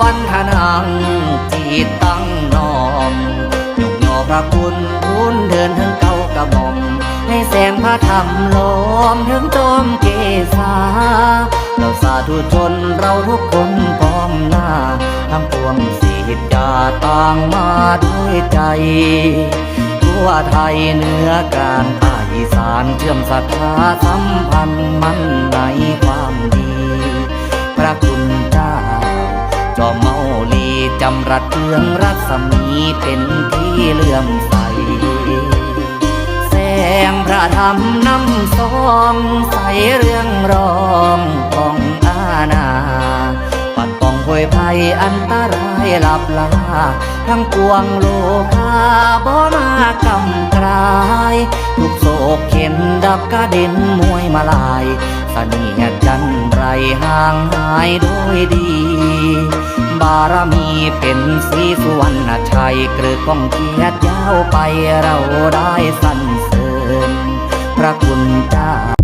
วันทนังจีตั้งนอมยกยอพระคุณคุ้นเดินทั้งเก่ากระบอม ให้แสงพระธรรมล้อมถึงจอมเกษาเราสาธุชนเราทุกคนพร้อมหน้าทั้พวงสิทธาต่างมาด้วยใจ ทั่วไทยเหนือการใต้อีสานเชื่อมศรัทธาสัมพันธ์มั่นในความดี พระคุณ จอมเมาลีจำรัดเรืองรัศมีเป็นที่เลื่อมใส แสงพระธรรมนำสองใสเรื่องรองของอาณาปัดป้องโวยภัยอันตรายหลับลา ทั้งปวงโลกาบ่มากำกลายทุกโศ กเข็นดับกระเด็นมวยมาลายเสนียดจันไรห่างหายโดยดี บารมีเป็นสีสุวรรณชัยเกลือกองเกียรติยาวไปเราได้สรรเสริญพระคุณเจ้า